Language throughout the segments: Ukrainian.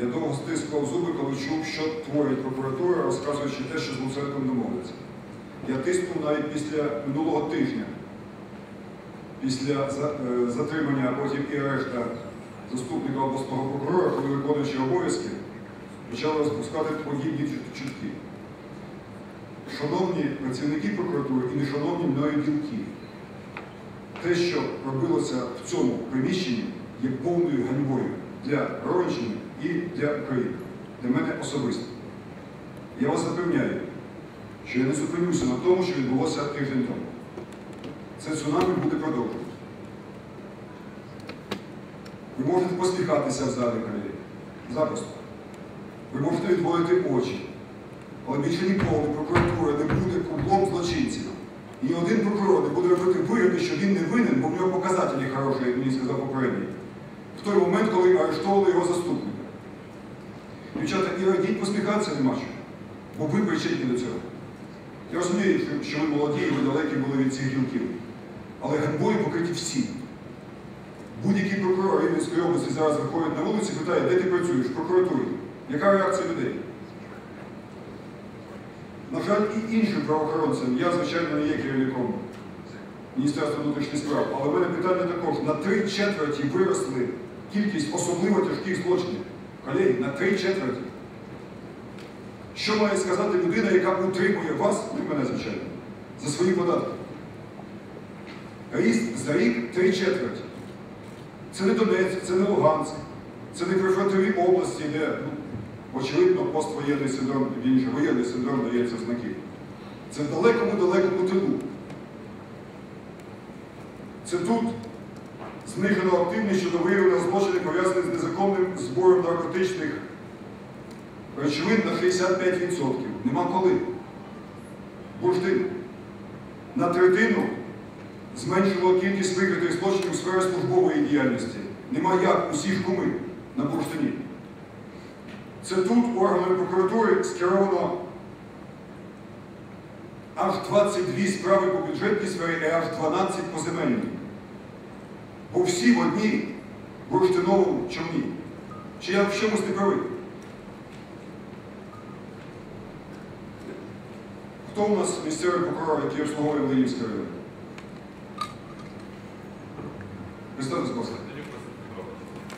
Я довго стискував зуби, коли чув, що творить прокуратура, розказуючи те, що з Луценком домовиться. Я тиснув навіть після минулого тижня, після е, затримання, а потім і арешта заступника обласного прокурора, коли виконуючи обов'язки, почали розпускати подібні чутки. Шановні працівники прокуратури і нешановні мною ділки, те, що робилося в цьому приміщенні, є повною ганьбою для Ровенщини і для України, для мене особисто. Я вас запевняю, що я не зупинюся на тому, що відбулося тиждень тому. Це цунамі буде продовжуватися. Ви можете посміхатися в залі колеги. Запросто. Ви можете відводити очі. Але більше ніколи прокуратура не буде кругом злочинців. Ні один прокурор не буде робити вигляди, що він не винен, бо в нього показателі хороші, як мені сказав попередній. В той момент, коли арештовували його заступника. Дівчата, і радіть посміхатися нема чого. Бо ви причетні до цього. Я розумію, що- ви молоді і ви далекі були від цих гілків. Але ганьбою покриті всі. Будь-який прокурор Рівненської області зараз виходить на вулицю і питає, де ти працюєш? В прокуратурі. Яка реакція людей? На жаль, і іншим правоохоронцям, я, звичайно, не є керівником Міністерства внутрішніх справ, але в мене питання також. На три четверті виросли кількість особливо тяжких злочинів. Колеги, на три четверті. Що має сказати людина, яка утримує вас, не мене, звичайно, за свої податки? Ріст за рік три четверті. Це не Донецьк, це не Луганськ, це не прифронтові області, де, ну, очевидно, поствоєнний синдром, він же воєнний синдром дається знаки. Це в далекому-далекому тилу. Це тут знижено активність щодо виявлення злочинів, пов'язаних з незаконним збором наркотичних речовин на 65%. Нема коли. Бурштин. На третину зменшило кількість викритих злочинів у сфері службової діяльності. Нема як усі ж куми на бурштині. Це тут органами прокуратури скеровано аж 22 справи по бюджетній сфері і аж 12 по земельній. Бо всі в одній бурштиновому човні. Чи я в чомусь не правий? Хто у нас місцевий прокурор, який обслуговує Ленівський район? Представте, будь ласка.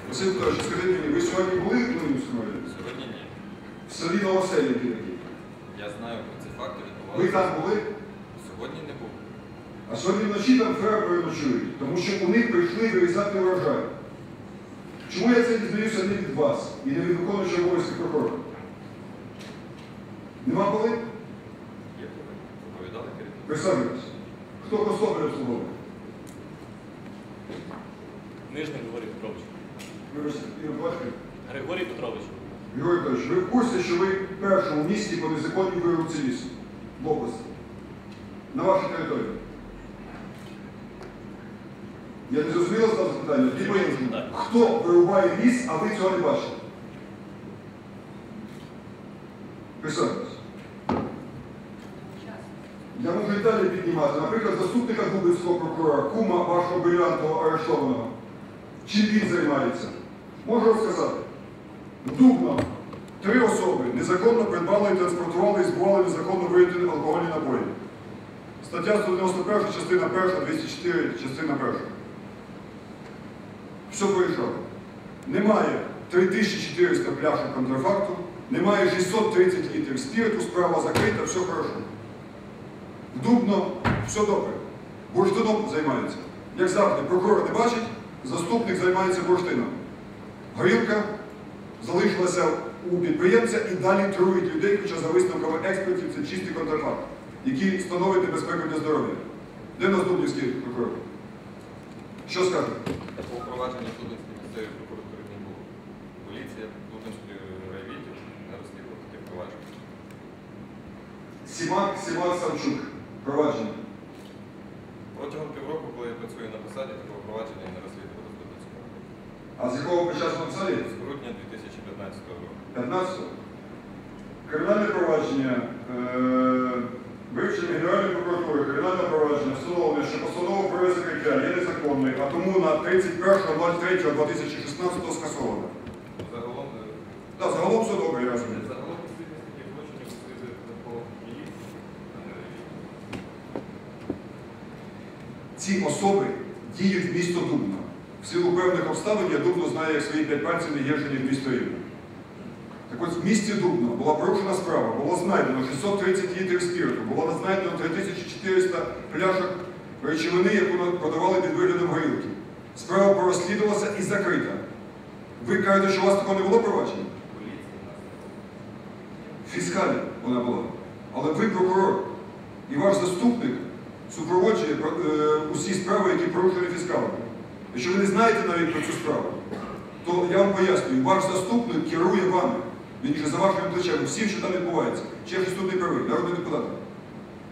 Василь Петрович, скажіть мені, ви сьогодні були в Ленівському районі? Сьогодні ні. В селі Новоселівки такі. Я знаю про ці факти Ви відбувалися. там були? Сьогодні не був. А сьогодні вночі там фермери ночують, тому що у них прийшли вирізати урожай. Чому я це дізнаюся не від вас і не від виконуючого обов'язки прокурора? Нема коли? Є коли. Доповідали керівник. Присаджуйтесь. Хто Костопіль обслуговує? Нижний Григорій Петрович. Вибачте, Ігор Батьків. Григорій Петрович. Григорій Петрович, ви в курсі, що ви в першому місті по незаконній вирубці лісу в області? На вашій території? Я не зрозуміло став запитання? Тоді Хто вирубає ліс, а ви цього не бачите? Присаджуйтесь. Я можу і далі піднімати. Наприклад, заступника Губинського прокурора, кума вашого брилянтового арештованого. Чим він займається? Можу розказати. В Дубно три особи незаконно придбали і транспортували і збували незаконно виявлені алкогольні напої. Стаття 191, частина 1, 204, частина 1. Поїжджало. Немає 3400 пляшок контрафакту, немає 630 літрів спірту, справа закрита, все хорошо. В Дубно все добре. Бурштином займаються. Як завжди, прокурор не бачить, заступник займається бурштином. Горілка залишилася у підприємця і далі трують людей, хоча за висновками експертів це чистий контрафакт, який становить небезпеку для здоров'я. Де нас дубнівський прокурор? Що скаже? Такого провадження в Дубинській місцевій прокуратурі не було. Поліція Дубинської райвідділ не розслідувала таке провадження. Сімак Сімак Савчук. Провадження. Протягом півроку, коли я працюю на посаді, такого провадження не розслідували з Дубинського району. А з якого початку написали? З грудня 2015 року. 15-го. Кримінальне провадження. Е- Вивчення Генеральної прокуратури, кримінальне провадження встановлено, що постанова про закриття є незаконною, а тому на 31.03.2016 скасовано. Загалом е, Так, загалом все добре, я розумію. Загалом. Ці особи діють в місто Дубно. В силу певних обставин я Дубно знаю як свої п'ять пальців не гірше, ніж місто Рівне. Так от в місті Дубно була порушена справа, було знайдено 630 літрів спірту, було знайдено 3400 пляшок речовини, яку продавали під виглядом горілки. Справа порозслідувалася і закрита. Ви кажете, що у вас такого не було провадження? Фіскалі вона була. Але ви прокурор і ваш заступник супроводжує е, усі справи, які порушені фіскалами. Якщо ви не знаєте навіть про цю справу, то я вам пояснюю, ваш заступник керує вами. Він же за вашими плечами, всім, що там відбувається. Ще заступник правий, народний депутат.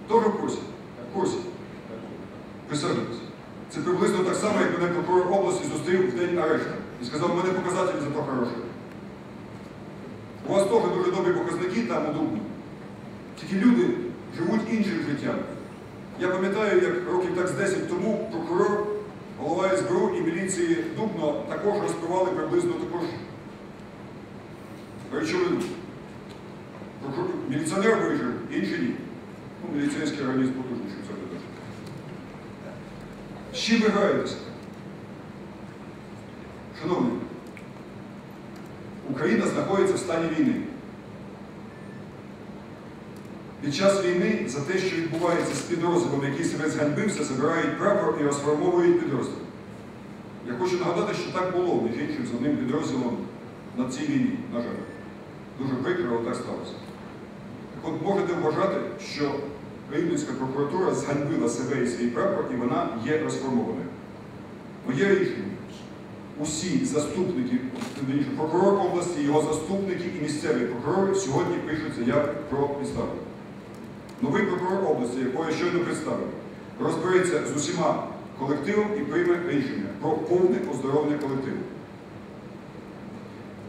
Теж в? Присаджуйтесь. Це приблизно так само, як мене прокурор області зустрів в день арешту і сказав, мене показателі зато хороші. У вас теж дуже добрі показники там у Дубні. Тільки люди живуть іншим життям. Я пам'ятаю, як років так з 10 тому прокурор, голова СБУ і міліції Дубно також розкривали приблизно також речовину. Міліціонер вижив, інші ні. Ну, міліцейський організм потужніший, це не дуже. З чим ви граєтеся? Шановні, Україна знаходиться в стані війни. Під час війни за те, що відбувається з підрозділом, який себе зганьбився, забирають прапор і розформовують підрозділ. Я хочу нагадати, що так було, між іншим, з одним підрозділом на цій війні, на жаль. Дуже прикро, але так сталося. Так от можете вважати, що Рівненська прокуратура зганьбила себе і свій прапор, і вона є розформованою. Моє рішення. Усі заступники, прокурор області, його заступники і місцеві прокурори сьогодні пишуть заяви про відставку. Новий прокурор області, якого я щойно представив, розбереться з усіма колективом і прийме рішення про повне оздоровлення колективу.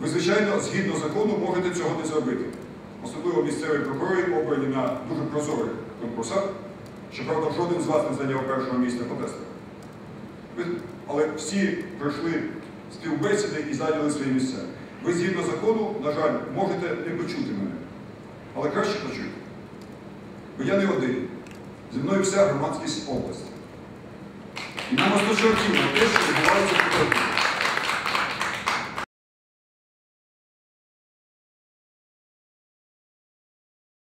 Ви, звичайно, згідно закону, можете цього не зробити. Особливо місцеві прокурори обрані на дуже прозорих конкурсах. Щоправда, жоден з вас не зайняв першого місця по тестах. Але всі пройшли співбесіди і зайняли свої місця. Ви згідно закону, на жаль, можете не почути мене. Але краще почути. Бо я не один. Зі мною вся громадськість області. І нам осточертіло те, що відбувається в Україні.